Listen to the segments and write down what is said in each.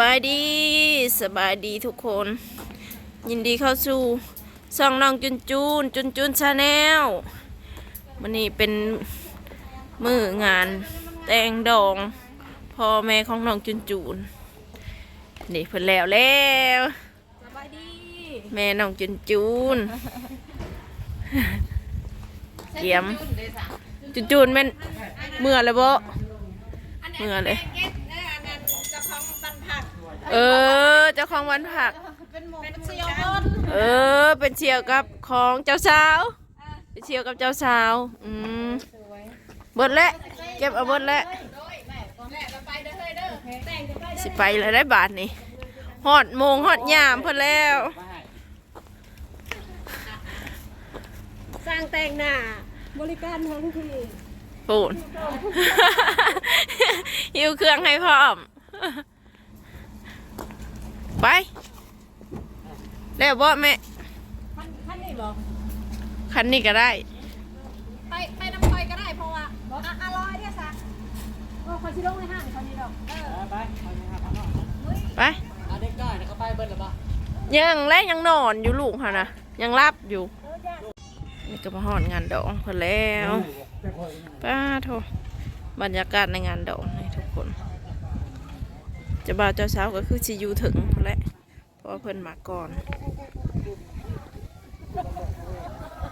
บายดีสบายดีทุกคน ยินดีเข้าสู่ช่องน้องจุนจูนจุนจูนชาแนลวันนี้เป็นมืองานแต่งดองพ่อแม่ของน้องจุนจูนนี่เพิ่นแล้วแล้วสบายดีแม่น้องจุนจูนเกียมจุนจูนแม่นเมื่อเลยบ่เมื่อเลย เออ เจ้าของวันผัก เป็นหมูเป็นเซียวบนเออ เป็นเชียวกับของเจ้าสาว เป็นเชียวกับเจ้าสาว อืมเบิดแล้วเก็บเอาเบิดแล้วสิไปแล้วได้บาทนี่ฮอดโมงฮอดยามเพิ่นแล้ว สร้างแต่งหน้าบริการทั้งทีปูน หิวเครื่องให้พร้อม ไป แล้วบ่แม่ท่านท่านนี่บอกคันนี้ก็ได้ ไปไปน้ำพลอยก็ได้เพราะว่าอะอร่อยเนี่ยซะก็คอยชิลงในห้างเขานี่ดอกเออไปเอาไปครับเอาหน่อยไปเอาเด็กน้อยนะเขาไปเบิ้ลหรือเปล่ายังและยังนอนอยู่ลูกค่ะนะยังรับอยู่นี่ก็มาหอดงานดองพอแล้วป้าโทบรรยากาศในงานดองให้ทุกคนเจะบ่าวเจ้าสาวก็คือชิอยูถึงพอแล้วเพราะว่าเพิ่นมาก่อน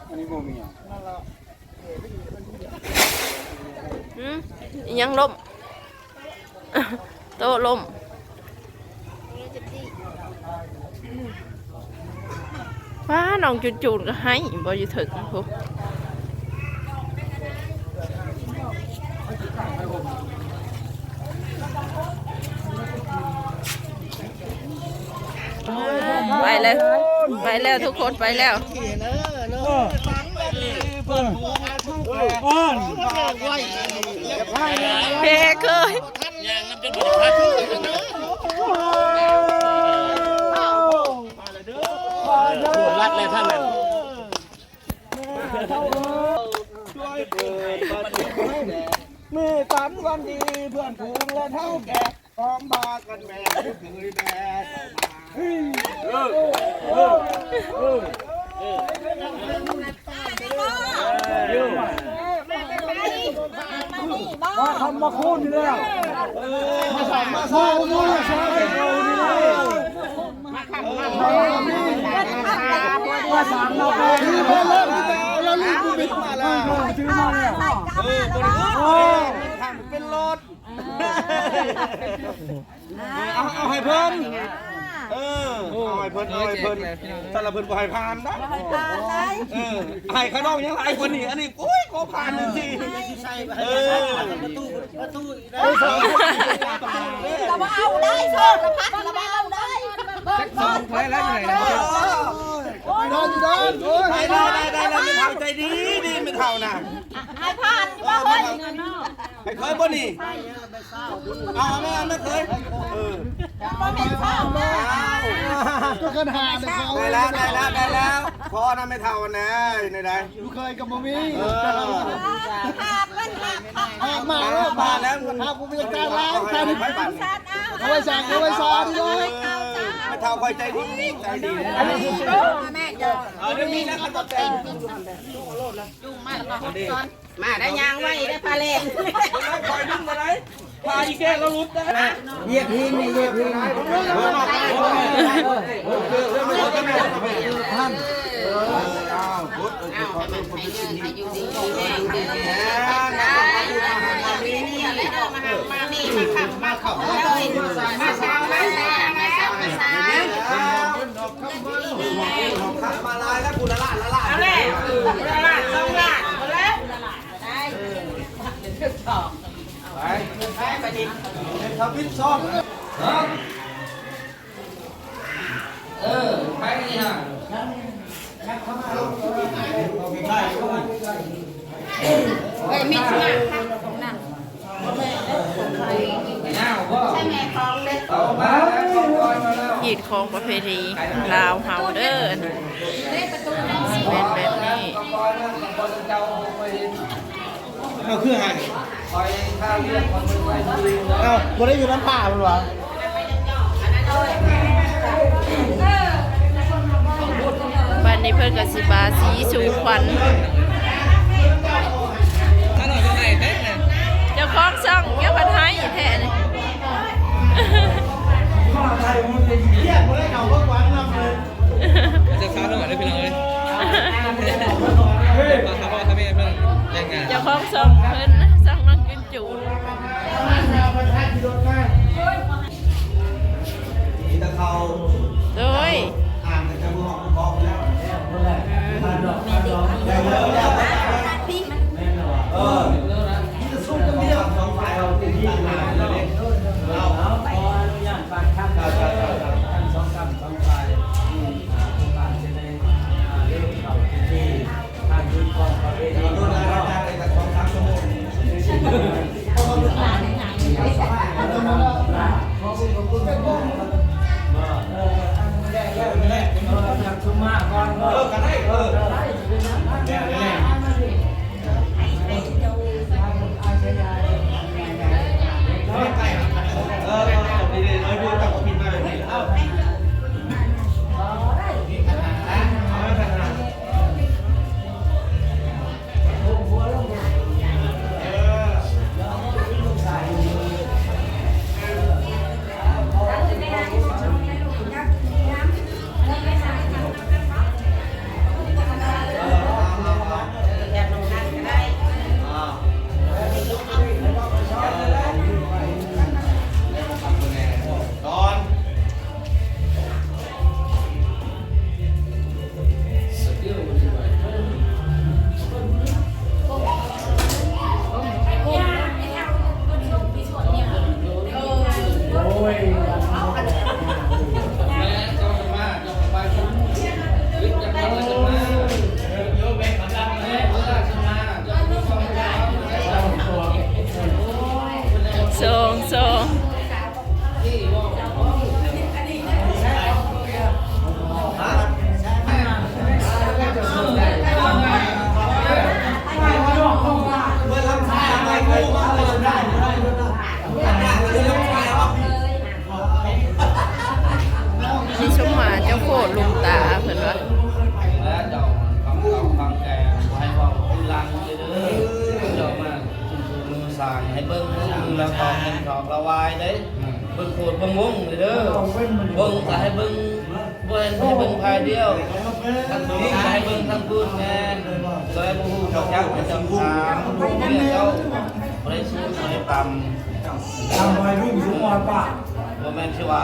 อันนี้โมมีอะหืมอิหยังล่มโต๊ะล่มป้าน้องจุนจูนก็ให้บ่อยู่ถึงพวก ไปเลย ไปแล้วทุกคนไปแล้วอ้อนเฮ้เคยรัดเลยท่านนั้นช่วยเกิดปฏิบัติแด่มือสันวันดีเพื่อนผูงและเท่าแก่พร้อมพากันแม่ที่เคยแม่ มาทำมาคูนนี่เลยมาสั่งมาซ่ามาซ่าให้เรานี่เลยมาสั่งมาคูนนี่เพิ่มเริ่มแล้วรีบบิดมาแล้วซื้อมาเนี่ยเออโอ้ทำเป็นรถเอาเอาให้เพิ่น เออเอาให้เพิ่นเอาให้เพิ่นถ้าเราเพิ่นบ่ให้ผ่านนะเออให้ข้างนอกยังหลายคนนี่อันนี้โอ้ยขอผ่านหนึ่งทีเออประตูประตูเออสองเราเอาได้โชคกระพัดเราเอาได้เบิกบอลไปแล้วอยู่ไหนนะไปนอนอยู่ด้านไปได้ได้ได้แล้วไม่เท่าใจดีดีไม่เท่านะให้ผ่านว่าเฮ้ยให้เคยบ่นี่เอาไม่เอาไม่เคยเออ บ่แม่นเฝ้าเด้อก็กันหาได้แล้วได้แล้วได้แล้วพอนะไม่เท่านะอยู่ในใดลูกเคยกับบ่มีเออขาดมันขาดขาดหากมาแล้วมาแล้วหากผมเป็นการล้างใครนี่ไปปั่นขาดเอาเอาไว้สั่งเอาไว้สอนด้วยไม่เท่าคอยใจดีใจดีอันนี้แม่จะเออเดี๋ยวมีนะกันตบแต่งมาได้ยางไว้ได้พาเล่นคอยดึงมาไหน พาอีแก่เราลุดได้เหยียบพิงนี่เหยียบพิงท่านอ้าวพุทธเออขอเป็นคนที่ดีอยู่ดีมาดูมาหามามีนี่มานี่มาขับมาเขาเลาเช้ามาแซ่มาเช้ามาเช้ามาลายแล้วกูละลานละลานแม่ละลาดสองลาดหมดแล้วไปไปดิทำพิษซ้อม เฮ้ยมีเชือกค่ะนั่นใช่แม่ของเล็กหีดของประเพณีลาวเฮาเด้อเล็กประตูนั่นสิ เป็นแบบนี้เอาคืองไง เอาบ่ได้อยู่น้ำป่ามันวะบ้านนี้เพิ่นก็สิบาสีสู่ขวัญถ้าหน่อยจะไหนเต้นเนี่ยเจ้าของช่องเกี่ยวกับไทยแท้เลยจะฟ้าหน่อยได้พี่น้องเลยมาครับพ่อครับแม่เพื่อนแรงงานเจ้าของช่องเพิ่น เออกันได้เออ ทรงทรงที่ว่าเมื่อลำชมาเลยได้ได้ได้เลยลำชายอะนี่ชมหมาเจ้าโคตรลุงตา อสางให้เบิ่งมือละกองเงินทองละวายเด้เบิ่งโคตรเบิ่งงงเด้อเบิ่งก็ให้เบิ่งบ่ให้ให้เบิ่งภายเดียวทั้งนี้ให้เบิ่งทั้งพูดแม่ซอยบ่ฮู้จักยักประจำทางรู้เมียเจ้าบ่ได้สูงบ่ได้ต่ำทำไมรุ่งสูงอ่อนป่ะบ่แม่นสิว่า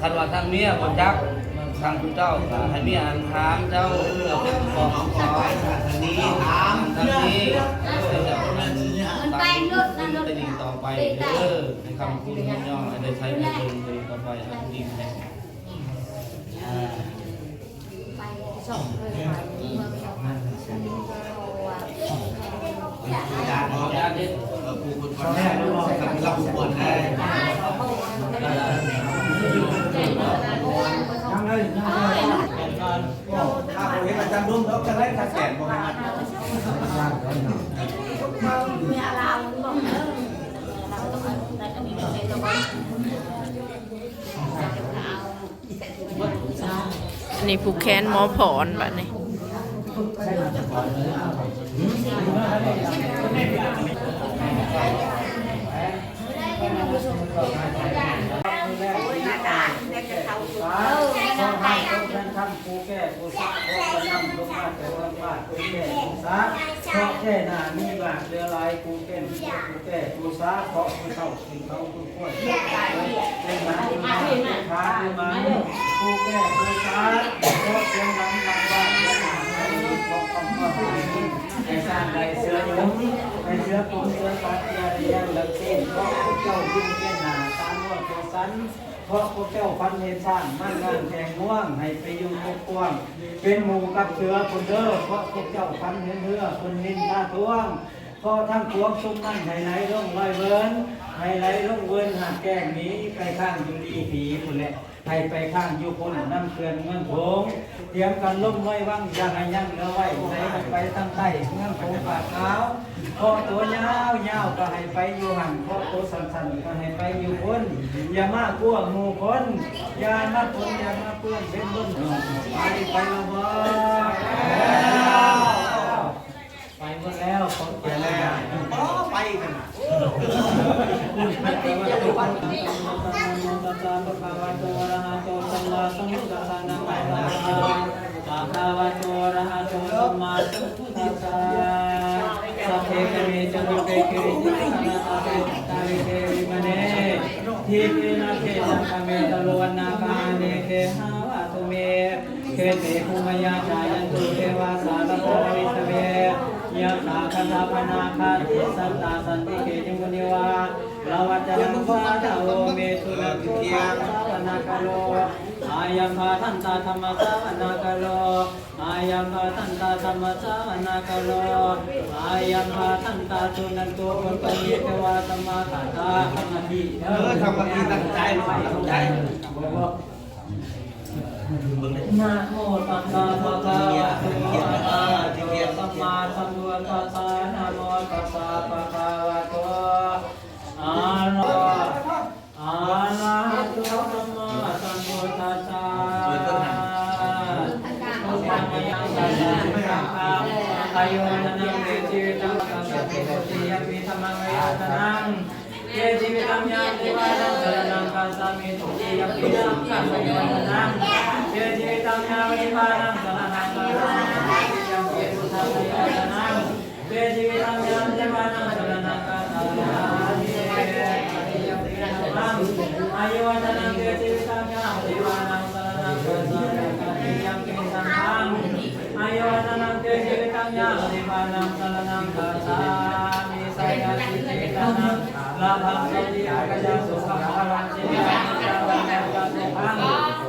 คันว่าทางเมียบ่จักทางคุณเจ้าก็ให้เมียอันถามเจ้าเพื่อเป็นของของ อในคำคุณย่อให้ได้ใช้ประโยชน์ดีต่อไปทางดีแท้อ่ายาขออนุญาตเด้อเราปูคนก่อนได้เรกปูคนได้ ยังเลยยังเลย ถ้าผมเห็นอาจารย์รุ่นเขาจะได้ขาแก่ประมาณ อั นนี้ผู้แค้นหมอผอนบัดนี้ต้องให้ต้อ ว่าบ้านกูแก่กูซักเพราะแก่หน้ามีบาดเรือลายกูแก่กูแก่กูซักเพราะกูเท่ากินเขากูป่วยเป็นมาเป็นมาเป็นมาเป็นมากูแก่กูซักเพราะเสียงดังดังบ้านเสียงดังให้เพราะคำว่าไอ้สร้างไอ้เสือยุ่งไอ้เสือปูเสือปัดยาเรียนลักเส้นเพราะเจ้ายิ่งแก่หน้าตามว่าตัวสัน ราะพวกเจ้าพันเห็นสร้างมั่นงานแข่งง่วงให้ไปอยู่กกวางเป็นหมู่กับเสือคนเด้อเพราะพวกเจ้าพันเห็นเรือคนนินท่าทวง ก็ทั้งพวงซุ้มนั่นไฮไลท์ร่องลอยเวิร์นไฮไลท์ร่องเวิร์นหาดแก้งนี้ไปข้างอยู่ดีผีคนแหละให้ไปข้างอยู่คนน้ำเกลือนเมืองโขงเตรียมกันล่มไว้ว่างอย่าให้ยั่งเอาไว้ไหนไปตั้งใต้เมืองโขงปากขาวพอตัวยาวยาวก็ให้ไปอยู่หันพอตัวสั้นๆก็ให้ไปอยู่คนอย่ามากลัวหมู่คนอย่ามาปนอย่ามาเปื้อนเป็นล้มไปไปและบ่ ไปหมดแล้วของแก่แล้วอ๋อไปกันมันติดจะดูวันนี้ตัสสะภะคะวะโตอะระหะโตสัมมาสัมพุทธัสสะนะโมตัสสะภะคะวะโตอะระหะโตสัมมาสัมพุทธัสสะสัพเพกะเมจตุเปกิริจิตนาตาเปตาริเทวิมเนทิปินาเทจังคเมตโลวนาคาเนเคหาวะตุเม เคเตภูมยาจายันตุเทวาสารโพวิสเวยะถาคตาปนาคาติสันตาสันติเกจิมุนิวาลาวัจนังวาดาโลเมตุนะตุตาสาวนาคโลอายัมาทันตาธรรมสาวนาคโลอายัมาทันตาธรรมสาวนาคโลอายัมาทันตาสุนันตุปปะเทวาสมมาตาตาธรรมทีเออทำมาดีตั้งใจตั้งใจ นะโมตัสสะภะคะวะโตอะระหะโตสัมมาสัมพุทธัสสะนะโมตัสสะภะคะวะโตอะระอะระหะโตสัมมาสัมพุทธัสสะทุกขังยังสัจจังกังอายุวันังเตจิวิตังกังสัพเพโตติยัมปิธรรมังวิรัตนังเวิตัมยังเทวานังสรนังกัสสามิตุติยัมปิธรรมังกังสัพเพโตติยัมปิเยจิตัมยังวิปานังสรนังกัสสาตุสัมพุทธังวิรัตนังเยจิวิตัมยังเทวานังสรนังกัสสามิตุติยัมปิธรรมังอายุวันังเวิตัมยังเทนัง สรนังกัสสามิตุติยัมปิสังฆัง งลาภังสัจจิอากายาสุขังพลังจิตานิจาวังยาสุขัง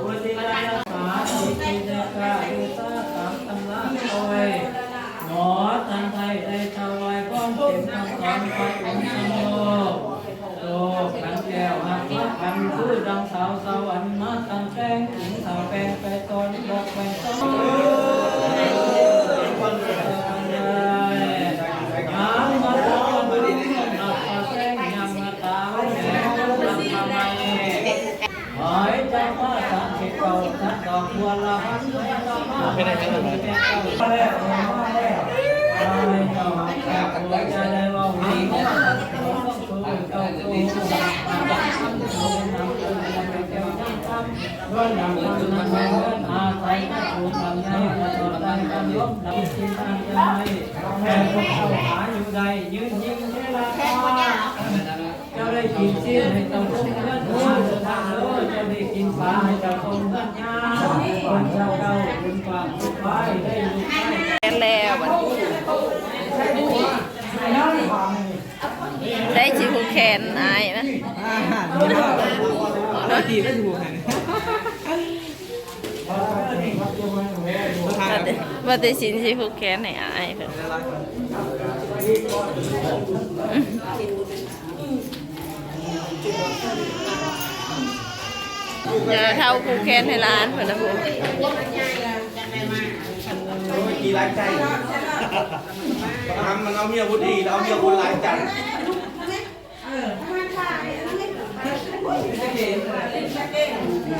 อุติยาสาธิจิเนกาอุตาสังตัมละโอยหนอตันไทยได้ถวายป้อมเต็มทั้งสองพระองค์สมโภโตขันแก้วหักขันคือดังสาวสวรรค์มาตั้งแป้งถึงสาวแป้งไปตอนบอกไป ไม่ได้ไม่ได้ไม่ได้มาแล้วมาแล้วมาแล้วมาจะได้ว่าวิ่งต้องสู้ต้องสู้ร้อนดังทำนั้นแม่อาศัยก็ถูกทำให้มาต่อได้กันล้มนำสิ่งต่างใจแม่พวกเขาหาอยู่ใดยืนยิ้มเวลาเจ้าได้กินเสี้ยนให้เจ้าคงเงินหัวเดินทางโลดเจ้าได้กินปลาให้เจ้าคงเงินยาคนเจ้าเก่าคุณความสุขไปได้ลูกได้แคนแล้วบัดได้ชิวแคนอายนะดีได้ดูหันว่าแต่ว่าแต่สินชิวแคนให้อายเพิ่นอ ย่าเท่าผูกแคนให้ร้านเพิ่นนะพูกี่รายใจทำมันเอาเมียบุดีเอาเมียบุญหลายจัน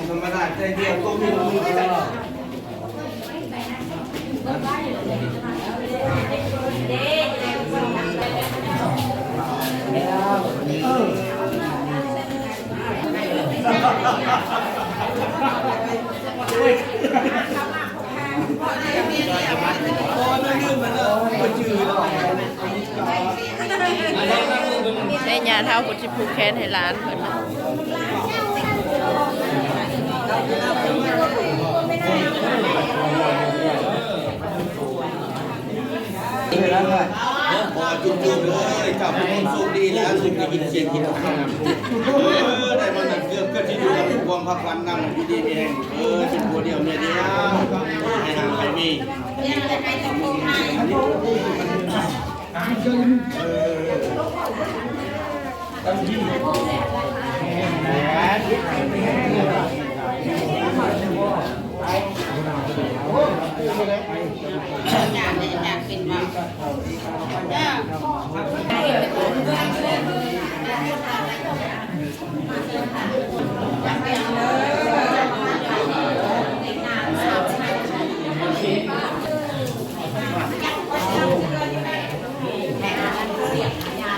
ธรรมดาใจเดียวก็มีมือจัน ได้ยาเท่าคนที่ผูแคนให้ร้านเพิ่นนะพอจุดจุดเลยจับเป็นสุขดีแล้วสุขดีกินเสียงกินข้าวเออได้มาหนัง ก็ที่ดูกับความพักวันนำดีดีเองเออจิตหัวเดียวเนี่ยเดียวให้ห่างไปมีเอออ่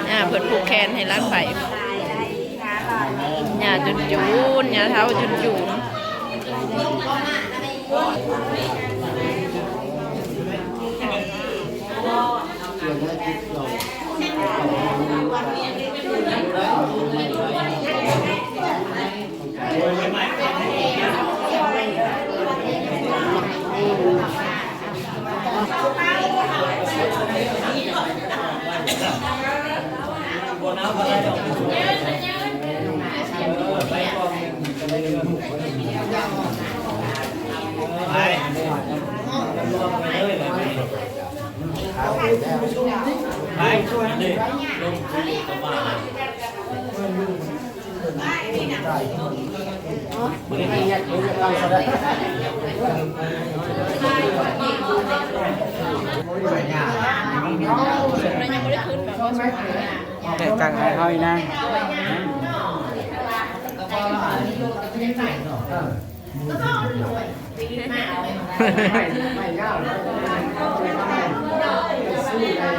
อ่าเพิ่นผูกแขนให้ร้านไผ่หญ้าจุนจูนหญ้าเท้าจุนจูนเรายังไม่ได้ขึ้น แบบว่าสวยแต่กังให้เขาอีนั่ง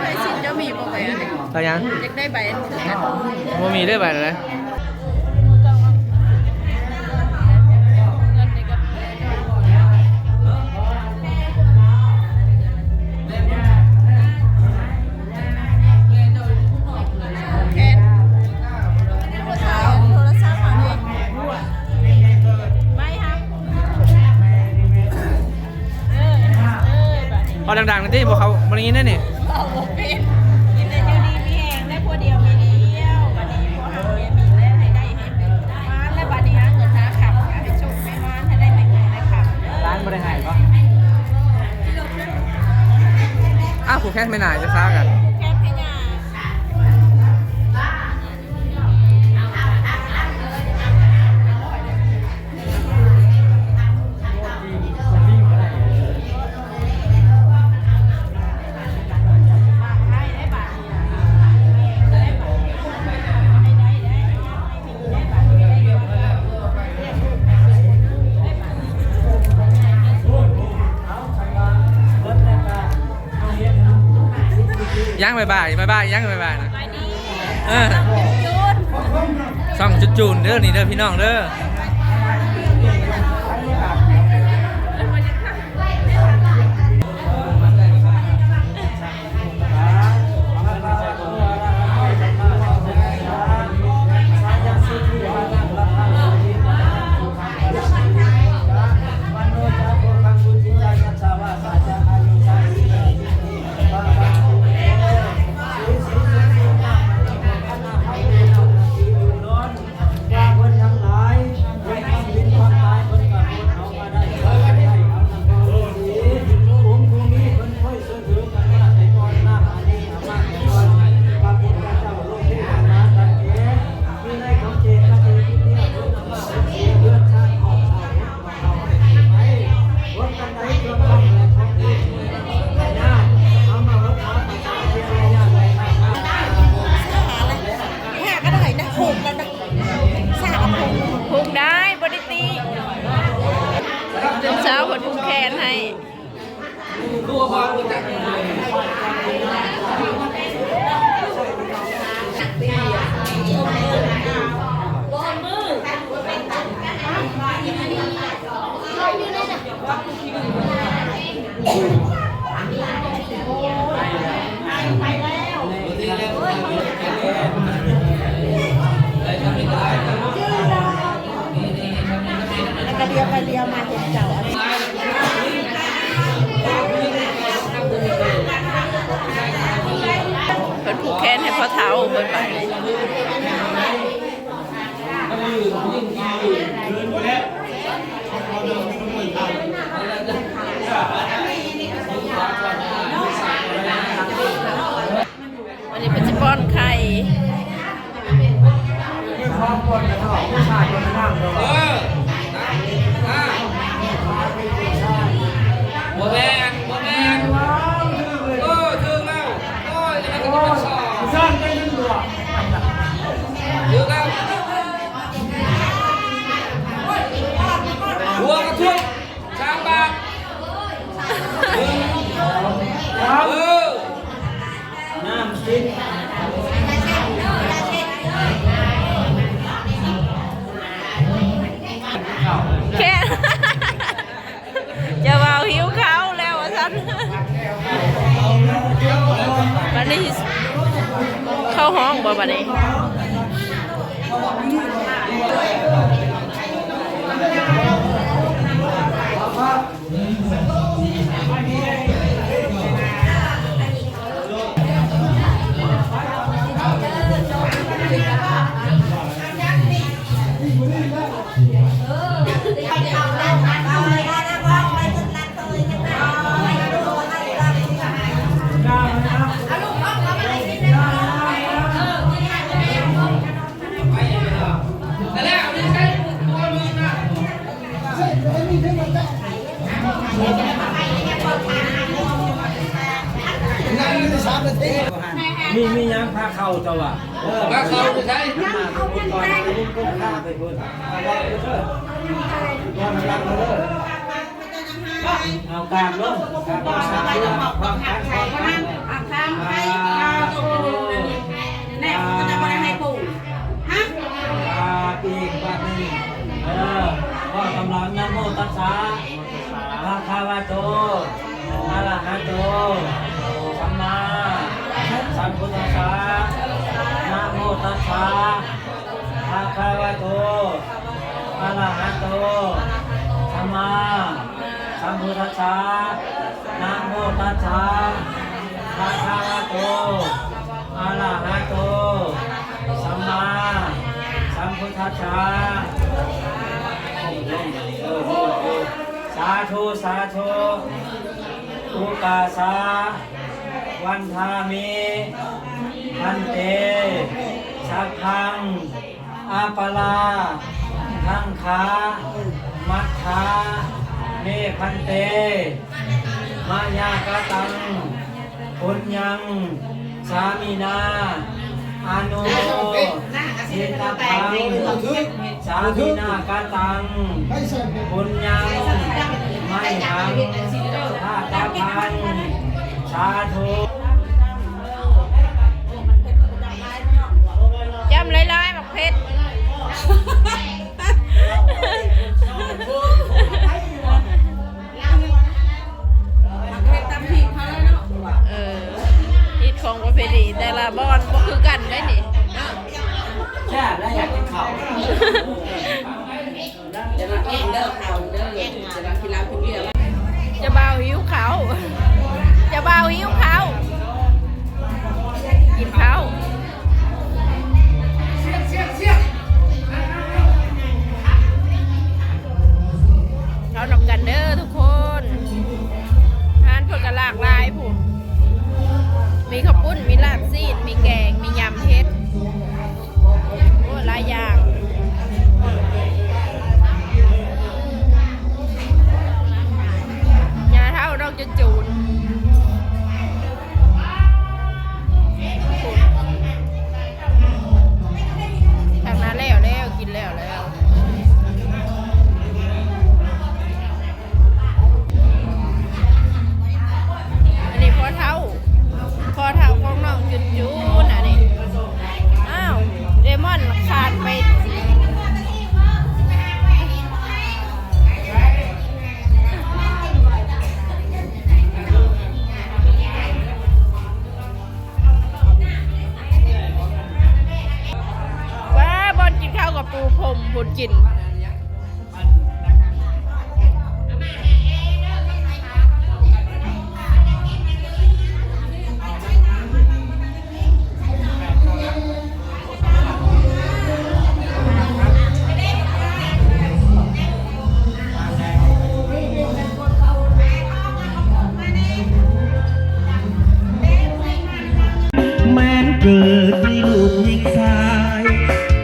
ไอ้สินเจ้ามีบ่ไปอันนี้เขายังอยากได้ใบอันคือกันบ่มีได้ใบเลยเเอาดังๆหนั่นที่บอกเขาบริงี้นั่นนี่เอาบ่เป็นกินแต่อยู่ดีมีแหงได้พวเดียวมีเดียวบัดนี้พวหาเมียมีแล้วให้ได้เห็นมาแล้วบัดนี้หาเงินหาขับให้โชคให้มานให้ได้แต่งงานได้ขับร้านบริหารปะอ้าวผูกแค่ไม่นานจะซ่ากัน ย่างบายบายบายบายย่างบายบายนะไปดีเออจุดส่องจุดจูนเด้อนี่เด้อพี่น้องเด้อ ห้องบ่บัดนี้าเข้าเจ้าอะเออก็เขาจะใช้น้ำมาไปพุ่นก่อนไปพุ่นพุ่นข้าไปพุ่นเอาไว้เด้อว่ามันรักเด้อเอาการลงการลงสาธุความการความการอาแน่ก็จะมาให้ปู่ฮะอาปีกปากนี่เออว่ากำลังนะโมตัสสะภะคะวะโตอะระหะโตสัมมาสั มพุทธัสสะนะโมตัสสะภะคะวะโตอะระหะโตสัมมาสัมพุทธัสสะนะโมตัสสะภะคะวะโตอะระหะโตสัมมาสัมพุทธัสสะสาธุสาธุอุกาสา วันทามิพันเตสักพังอาปลาทังขามัทธาเมพันเต มายากตังปุญญังสามินาอานุโมสิตพังสามินากาตังบุญยังไม่หังท่าตาพัน สาธุจำลายๆแบบเพชร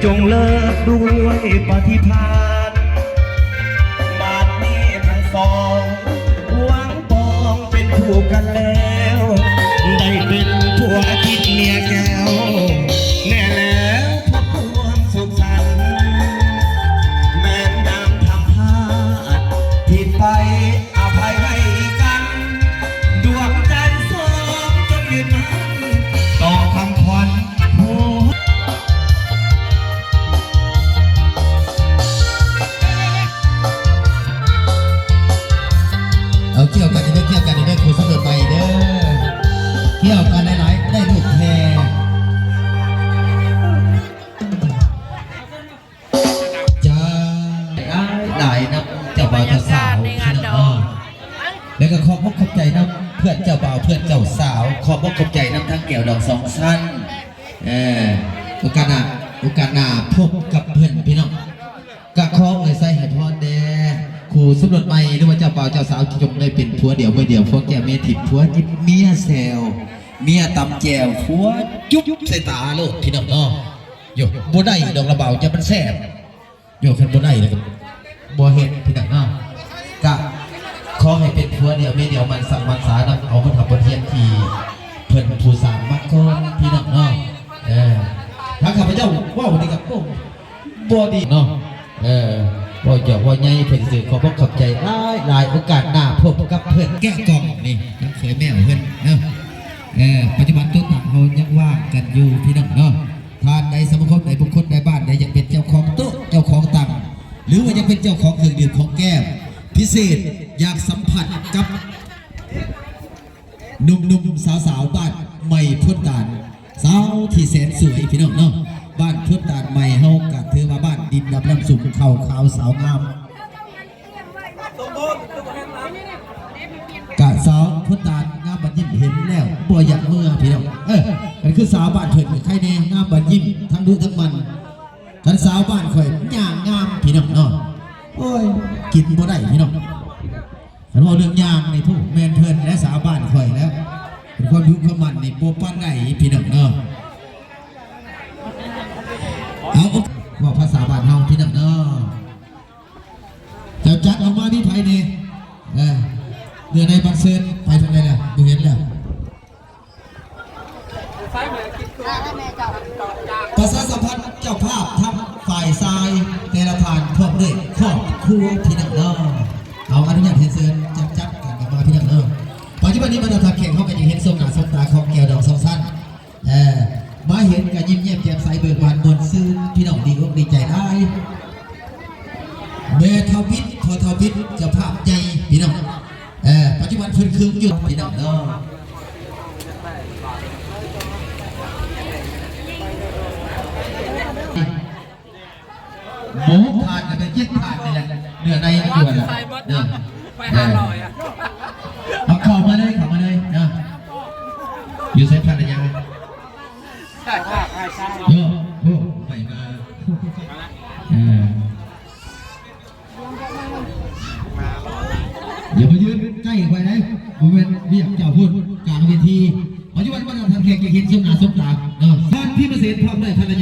จงเลิกด้วยปฏิภาณ หลายนะเจ้าบ่าวเจ้าสาวพี่น้องแล้วก็ขอบขอบใจนะเพื่อนเจ้าบ่าวเพื่อนเจ้าสาว ขอบขอบใจนะทั้งแก้วดอกสองสั้นเออโอกาสหน้าโอกาสหน้าพบกับเพื่อนพี่น้องกะคล้องเลยใส่ให้พรแดครูสำรวจใหม่หรือว่าเจ้าบ่าวเจ้าสาวจงเลยเป็นผัวเดียวไม่เดียวผัวแก่เมียถิบผัวยิบเมียแซวเมียตำแจวผัวจุ๊บใส่ตาโลดพี่น้องเนาะโยบ่ได้ดอกระเบาจะมันแซ่บโยคันบ่ได้เลยก็บ่ เฮ็ดพี่น้องเนากะขอให้เป็นผัวเดียวเมียเดียวมันสังมันสานํเอามาทำบทเรียนที่เพิ่นผู้สางมาก่อนพี่น้องเนาะเออถ้าข้าพเจ้าว้านี่ก็โอ้บอดีเนาะเออบ่อยากว่าไงเพิ่นสื่อขอบอกขอบใจหลายหลายโอกาสหน้าพบกับเพื่อนแก้กล่องนี่น้องเคยแม่เพื่อนเนาะเออปัจจุบันตัวต่างเฮายังว่างกันอยู่พี่น้องเนาะทานใดสมาคมใดบุคคลใดบ้านใดอยากเป็นเจ้าของ รือว่าอยากเป็นเจ้าของเครื่องดื่มของแก้มพิเศษอยากสัมผัสกับหนุ่มๆสาวๆบ้านใหม่พุทธตานสาวที่แสนสวยพี่น้องเนาะบ้านพุทธตานใหม่เฮากะถือว่าบ้านดินดำน้ำสุขเข่าขาวสาวงามกะสาวพุทธตานงามบัดยิ้มเห็นแล้วบ่อยากเมื่อพี่น้องเออมันคือสาวบ้านเพิ่นใครแน่งามบัดยิ้มทั้งดูทั้งมัน คันสาวบ้านข่อยย่างงามพี่น้องเนาะโอ้ยกินบ่ได้พี่น้องฉันว่าเรื่องยางในผู้แมนเทินและสาวบ้านข่อยแล้วเป็นความยุคขมันในโปปั้นไหนพี่น้องเนาะเอาว่าภาษาบ้านเฮาพี่น้องเนาะเจ้าจัดออกมาที่ไผนี่เออเรือในบันเซินไปทางไหนล่ะดูเห็นแล้วประชาสัมพันธ์เจ้าภาพทั้งฝ่ายทรายแต่ละผ่านพร้อมด้วยครอบครัวพี่น้องเนาเอาอนุญาตเห็นเซินจับจับกันกับมาพี่น้องเออปัจจุบันนี้บรรดาทักแข่งเข้าก็จะเห็นสมหนาสมตาของแก้วดอกสองสั้นเออมาเห็นกันยิ้มเยี่ยมแจ่มใสเบิกบานบนซื่อพี่น้องดีอกดีใจได้เบทาวิทพอทาวิทเจะภาพใหญ่พี่น้องเออปัจจุบันเพิ่นคืนหยุดพี่น้องเนาะ หมูทานกันเป็นเย็ดทานนี่แหละเนื้อในไมันอยู่แหละเนื้อเออเอาเข้ามาเลยเข้ามาเลยนะอยู่เซฟพันธุ์ยังโยโอ้ไปมาเอออย่ามายืนใกล้ไปนะผมเป็นเรียกเจ้าพูดกลางเวทีปัจจุบันวันทางแขกจะเห็นสมนาสมตาเนาะท่านพี่เกษตรพร้อมด้วยภรรย